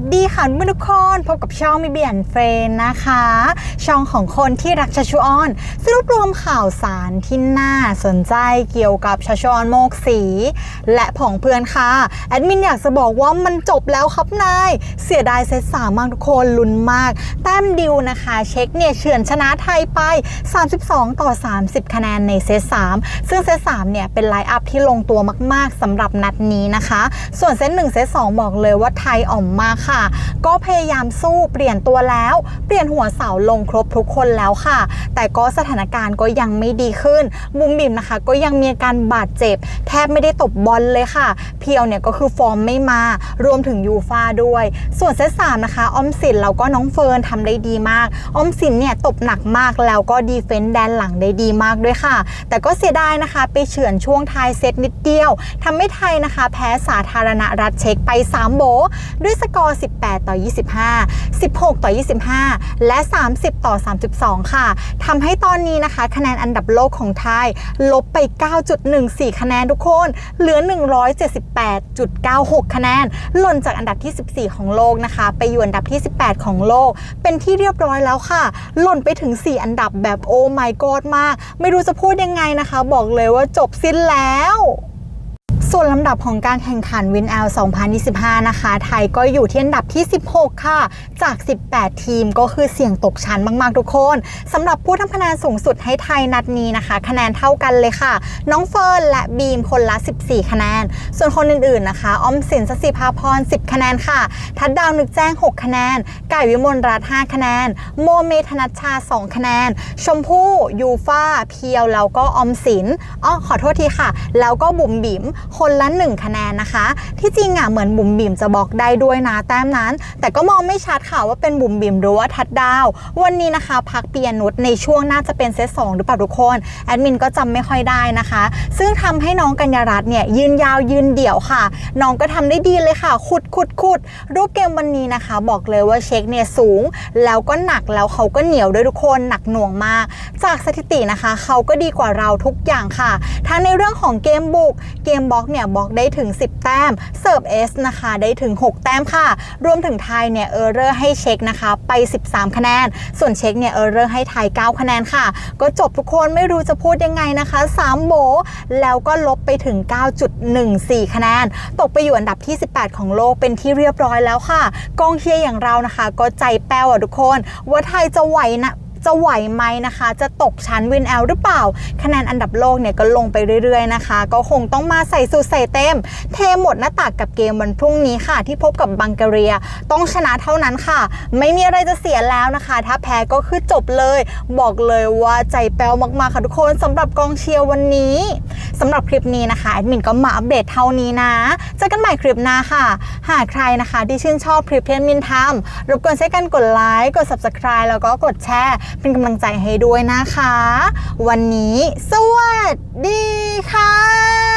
สดีค่ะเพื่อนทุกคนพบกับช่องมิเบียนเฟรนนะคะ ช่องของคนที่รักชาชูออนสรุปรวมข่าวสารที่น่าสนใจเกี่ยวกับชาชูออนโมกสี และผองเพื่อนค่ะ แอดมินอยากจะบอกว่ามันจบแล้วครับนาย เสียดายเซตสามมากทุกคนลุ้นมาก แต้มดิวนะคะ เช็คเนี่ยเฉือนชนะไทยไป 32 ต่อ 30 คะแนนในเซต3ซึ่งเซต3เนี่ยเป็นไลน์อัพที่ลงตัวมาก ๆสำหรับนัดนี้นะคะ ส่วนเซต1เซต2บอกเลยว่าไทยอ่อมมากค่ะก็พยายามสู้เปลี่ยนตัวแล้ว เปลี่ยนหัวเสาลงครบทุกคนแล้วค่ะ แต่ก็สถานการณ์ก็ยังไม่ดีขึ้น บุมบิมนะคะ ก็ยังมีอาการบาดเจ็บ แทบไม่ได้ตบบอลเลยค่ะ เพียวเนี่ยก็คือฟอร์มไม่มารวมถึงยูฟาด้วย ส่วนเซตสามนะคะออมสินแล้วก็น้องเฟิร์นทำได้ดีมากออมสินเนี่ยตบหนักมากแล้วก็ดีเฟนต์แดนหลังได้ดีมากด้วยค่ะ แต่ก็เสียดายนะคะ ไปเฉือนช่วงท้ายเซตนิดเดียวทำให้ไทยนะคะ แพ้สาธารณรัฐเช็กไป3โบด้วยสกอร์18 ต่อ 25 16 ต่อ 25 และ 30 ต่อ 32 ค่ะทำให้ตอนนี้นะคะ คะแนนอันดับโลกของไทย ลบไป 9.14 คะแนนทุกคน เหลือ 178.96 คะแนน หล่นจากอันดับที่ 14 ของโลกนะคะ ไปอยู่อันดับที่ 18 ของโลก เป็นที่เรียบร้อยแล้วค่ะ หล่นไปถึง 4 อันดับแบบโอ้ my god มาก ไม่รู้จะพูดยังไงนะคะ บอกเลยว่าจบสิ้นแล้ว ส่วนลำดับของการแข่งขันวินแอล2025 นะคะ ไทยก็อยู่ที่อันดับที่ 16 ค่ะ จาก 18 ทีมก็คือเสี่ยงตกชั้นมากๆ ทุกคนสำหรับผู้ทำคะแนนสูงสุดให้ไทยนัดนี้นะคะ คะแนนเท่ากันเลยค่ะ น้องเฟิร์นและบีมคนละ 14 คะแนน ส่วนคนอื่นๆนะคะออมสินสศิภาพร 10 คะแนนค่ะ ทัดดาวนึกแจ้ง 6 คะแนน ไก่วิมลรัตน์5คะแนน โมเมธนัชชา 2 คะแนน ชมพู่ยูฟ่าเพียวแล้วก็ออมสินอ๋อขอโทษทีค่ะ แล้วก็บุ๋มบิ๋มคนละ 1 คะแนนนะคะ ที่จริงอะเหมือนบุ๋มบิ๋มจะบอกได้ด้วยนะแต้มนั้น แต่ก็มองไม่ชัดค่ะว่าเป็นบุ๋มบิ๋มหรือว่าทัดดาว วันนี้นะคะพักเปียนุชในช่วงน่าจะเป็นเซตสองหรือเปล่าทุกคนแอดมินก็จำไม่ค่อยได้นะคะ ซึ่งทำให้น้องกัญญารัตน์เนี่ยยืนยาวยืนเดี่ยวค่ะ น้องก็ทำได้ดีเลยค่ะ ขุดขุดขุดรูปเกมวันนี้นะคะ บอกเลยว่าเช็คเนี่ยสูง แล้วก็หนักแล้วเขาก็เหนียวด้วยทุกคนหนักหน่วงมาก จากสถิตินะคะ เขาก็ดีกว่าเราทุกอย่างค่ะ ทั้งในเรื่องของเกมบุกเกมบล็อกเนี่ยบล็อกได้ถึง 10 แต้ม เสิร์ฟเอสนะคะได้ถึง 6 แต้มค่ะ รวมถึงไทยเนี่ยเออร์เรอร์ให้เช็คนะคะไป 13 คะแนน ส่วนเช็คเนี่ยเออร์เรอร์ให้ไทย 9 คะแนนค่ะ ก็จบทุกคนไม่รู้จะพูดยังไงนะคะ 3 โบ แล้วก็ลบไปถึง 9.14 คะแนน ตกไปอยู่อันดับที่ 18 ของโลกเป็นที่เรียบร้อยแล้วค่ะ กองเชียร์อย่างเรานะคะ ก็ใจแป้วอะทุกคน ว่าไทยจะไหวนะ จะไหวไหมนะคะ จะตกชั้นวินแอลหรือเปล่า คะแนนอันดับโลกเนี่ยก็ลงไปเรื่อยๆนะคะ ก็คงต้องมาใส่สูตรใส่เต็ม เทหมดหน้าตักกับเกมวันพรุ่งนี้ค่ะ ที่พบกับบังการีย ต้องชนะเท่านั้นค่ะ ไม่มีอะไรจะเสียแล้วนะคะ ถ้าแพ้ก็คือจบเลย บอกเลยว่าใจแป้วมากๆค่ะทุกคนสำหรับกองเชียร์วันนี้สำหรับคลิปนี้นะคะแอดมินก็มาอัปเดตเท่านี้นะ เจอกันใหม่คลิปหน้าค่ะ หากใครนะคะที่ชื่นชอบคลิปที่แอดมินทำรบกวนช่วยกันกดไลค์กด subscribe แล้วก็กดแชร์เป็นกำลังใจให้ด้วยนะคะ วันนี้สวัสดีค่ะ